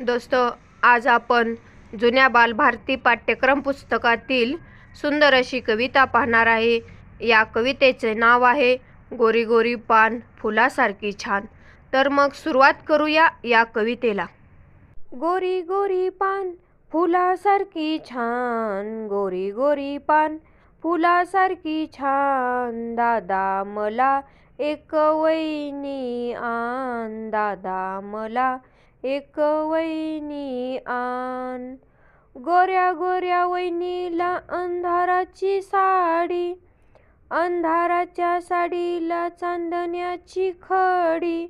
दोस्तो आज आपण जुन्या बालभारती पाठ्यक्रम पुस्तकातील सुंदर अशी कविता पाहणार आहे. या कवितेचे नाव आहे गोरी गोरी पान फुलासारखी छान. तर मग सुरुवात करूया या कवितेला. गोरी गोरी पान फुलासारखी छान गोरी गोरी पान फुलासारखी छान दादा मला एक वैनी आन दादा मला एक वैनी आण. गोऱ्या गोऱ्या वैनीला अंधाराची साडी अंधाराच्या साडीला चांदण्याची खडी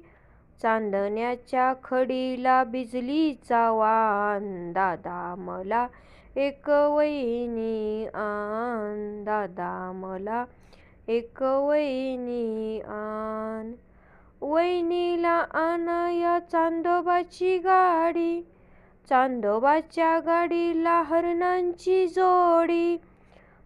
चांदण्याच्या खडीला बिजलीचा वान. दादा मला एक वैनी आण. दादा मला एक वैनी आण. वैनीला आणाया चांदोबाची गाडी. चांदोबाच्या गाडीला हरणांची जोडी.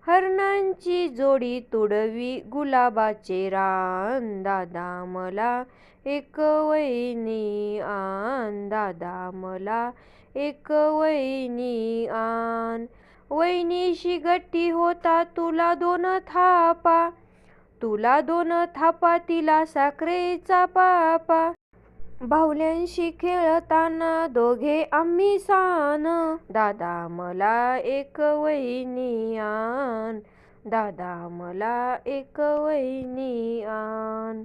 हरणांची जोडी तुडवी गुलाबाचे रान. दादा मला एक वैनी आण. दादा मला एक वैनी आण. वैनीशी गट्टी होता तुला दोन थापा. तुला दोन थापा तिला साखरेचा पापा. बाहुल्यांशी खेळताना दोघे आम्ही सान. दादा मला एक वहिनी आण. दादा मला एक वहिनी आण.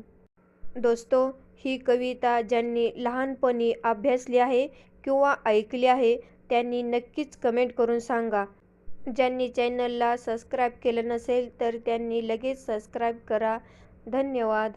दोस्तो ही कविता ज्यांनी लहानपणी अभ्यासली आहे किंवा ऐकली आहे त्यांनी नक्कीच कमेंट करून सांगा. ज्यांनी चॅनलला सबस्क्राईब केलं नसेल तर त्यांनी लगेच सबस्क्राईब करा. धन्यवाद.